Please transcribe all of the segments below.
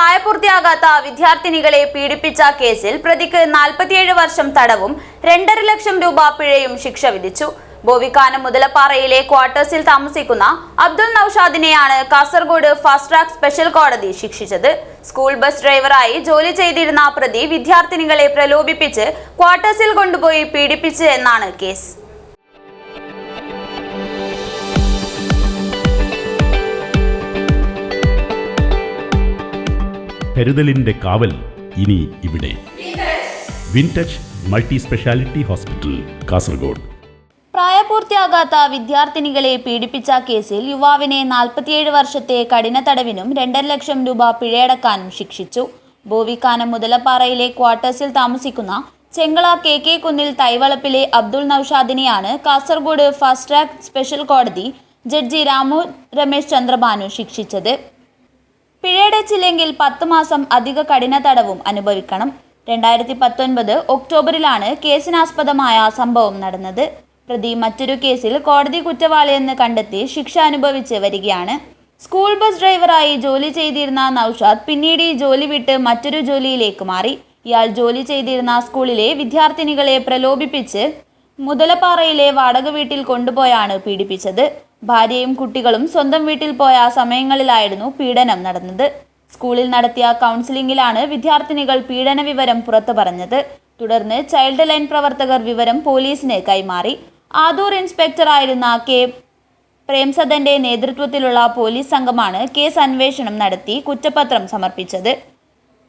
പ്രായപൂർത്തിയാകാത്ത വിദ്യാർത്ഥിനികളെ പീഡിപ്പിച്ച കേസിൽ പ്രതിക്ക് നാൽപ്പത്തിയേഴ് വർഷം തടവും രണ്ടര ലക്ഷം രൂപ പിഴയും ശിക്ഷ വിധിച്ചു. ബോവിക്കാനം മുതലപ്പാറയിലെ ക്വാർട്ടേഴ്സിൽ താമസിക്കുന്ന അബ്ദുൾ നൌഷാദിനെയാണ് കാസർഗോഡ് ഫാസ്റ്റ് ട്രാക്ക് സ്പെഷ്യൽ കോടതി ശിക്ഷിച്ചത്. സ്കൂൾ ബസ് ഡ്രൈവറായി ജോലി ചെയ്തിരുന്ന പ്രതി വിദ്യാർത്ഥിനികളെ പ്രലോഭിപ്പിച്ച് ക്വാർട്ടേഴ്സിൽ കൊണ്ടുപോയി പീഡിപ്പിച്ചു എന്നാണ് കേസ്. കരുതലിന്റെ കാവൽ ഇനി ഇവിടെ. Wintouch multi speciality hospital Kasaragod. പ്രായപൂർത്തിയാകാത്ത വിദ്യാർത്ഥിനികളെ പീഡിപ്പിച്ച കേസിൽ യുവാവിനെ നാൽപ്പത്തിയേഴ് വർഷത്തെ കഠിന തടവിനും രണ്ടര ലക്ഷം രൂപ പിഴയടക്കാനും ശിക്ഷിച്ചു. ബോവിക്കാനം മുതലപ്പാറയിലെ ക്വാർട്ടേഴ്സിൽ താമസിക്കുന്ന ചെങ്കള കെ കെ കുന്നിൽ തൈവളപ്പിലെ അബ്ദുൾ നൌഷാദിനെയാണ് കാസർഗോഡ് ഫാസ്റ്റ് ട്രാക്ക് സ്പെഷ്യൽ കോടതി ജഡ്ജി രാമു രമേശ് ചന്ദ്രബാനു ശിക്ഷിച്ചത്. പിഴയടച്ചില്ലെങ്കിൽ പത്ത് മാസം അധിക കഠിന തടവും അനുഭവിക്കണം. രണ്ടായിരത്തി പത്തൊൻപത് ഒക്ടോബറിലാണ് കേസിനാസ്പദമായ സംഭവം നടന്നത്. പ്രതി മറ്റൊരു കേസിൽ കോടതി കുറ്റവാളിയെന്ന് കണ്ടെത്തി ശിക്ഷ അനുഭവിച്ച് വരികയാണ്. സ്കൂൾ ബസ് ഡ്രൈവറായി ജോലി ചെയ്തിരുന്ന നൌഷാദ് പിന്നീട് ഈ ജോലി വിട്ട് മറ്റൊരു ജോലിയിലേക്ക് മാറി. ഇയാൾ ജോലി ചെയ്തിരുന്ന സ്കൂളിലെ വിദ്യാർത്ഥിനികളെ പ്രലോഭിപ്പിച്ച് മുതലപ്പാറയിലെ വാടക വീട്ടിൽ കൊണ്ടുപോയാണ് പീഡിപ്പിച്ചത്. ഭാര്യയും കുട്ടികളും സ്വന്തം വീട്ടിൽ പോയ സമയങ്ങളിലായിരുന്നു പീഡനം നടന്നത്. സ്കൂളിൽ നടത്തിയ കൗൺസിലിംഗിലാണ് വിദ്യാർത്ഥിനികൾ പീഡന വിവരം പുറത്തു പറഞ്ഞത്. തുടർന്ന് ചൈൽഡ് ലൈൻ പ്രവർത്തകർ വിവരം പോലീസിന് കൈമാറി. ആദൂർ ഇൻസ്പെക്ടറായിരുന്ന കെ. പ്രേംസദന്റെ നേതൃത്വത്തിലുള്ള പോലീസ് സംഘമാണ് കേസ് അന്വേഷണം നടത്തി കുറ്റപത്രം സമർപ്പിച്ചത്.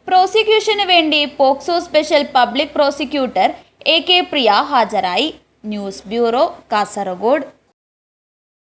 പ്രോസിക്യൂഷന് വേണ്ടി POCSO special public prosecutor A K Priya ഹാജരായി. News bureau Kasaragod.